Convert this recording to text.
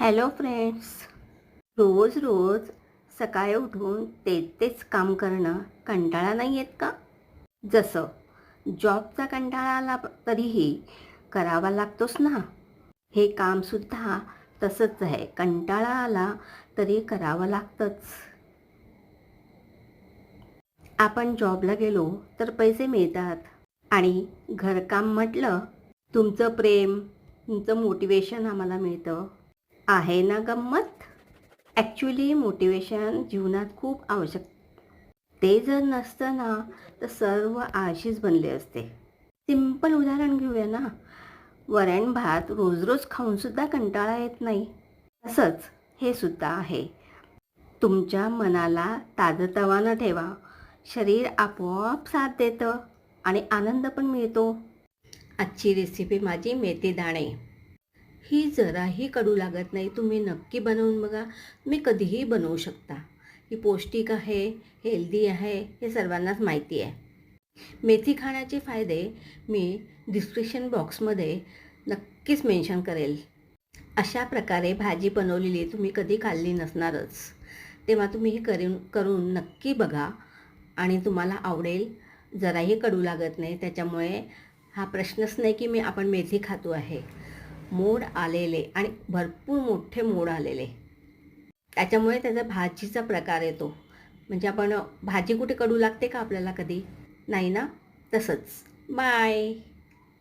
Hello friends रोज रोज सकाळी उठून तेच तेच काम करणं कंटाळा नाही येत का? जसं जॉबचा कंटाळा आला तरीही करावा लागतोच ना. हे कामसुद्धा तसंच आहे. कंटाळा आला तरी करावं लागतंच. आपण जॉबला गेलो तर पैसे मिळतात. आणि घरकाम म्हटलं तुमचं प्रेम तुमचं मोटिवेशन आम्हाला मिळतं. आहे ना गंमत? ॲक्च्युली मोटिवेशन जीवनात खूप आवश्यक. ते जर नसतं ना तर सर्व आळशीच बनले असते. सिंपल उदाहरण घेऊया ना. वरण भात रोज रोज खाऊनसुद्धा कंटाळा येत नाही. तसंच हे सुद्धा आहे. तुमच्या मनाला ताजतवानं ठेवा. शरीर आपोआप साथ देतं आणि आनंद पण मिळतो. आजची रेसिपी माझी मेथी दाणे. ही जराही कडू लागत नाही. तुम्ही नक्की बनवून बघा. तुम्ही कधीही बनवू शकता. ही पौष्टिक आहे हेल्दी आहे हे सर्वांनाच माहिती आहे. मेथी खाण्याचे फायदे मी डिस्क्रिप्शन बॉक्समध्ये नक्कीच मेन्शन करेल. अशा प्रकारे भाजी बनवलेली तुम्ही कधी खाल्ली नसणारच. तेव्हा तुम्ही ही करून करून नक्की बघा आणि तुम्हाला आवडेल. जराही कडू लागत नाही. त्याच्यामुळे हा प्रश्नच नाही की मी आपण मेथी खातो आहे. मोड आलेले आणि भरपूर मोठे मोड आलेले. त्याच्यामुळे त्याचा भाजीचा प्रकार येतो. म्हणजे आपण भाजी कुठे कडू लागते का आपल्याला कधी? नाही ना? तसंच. बाय!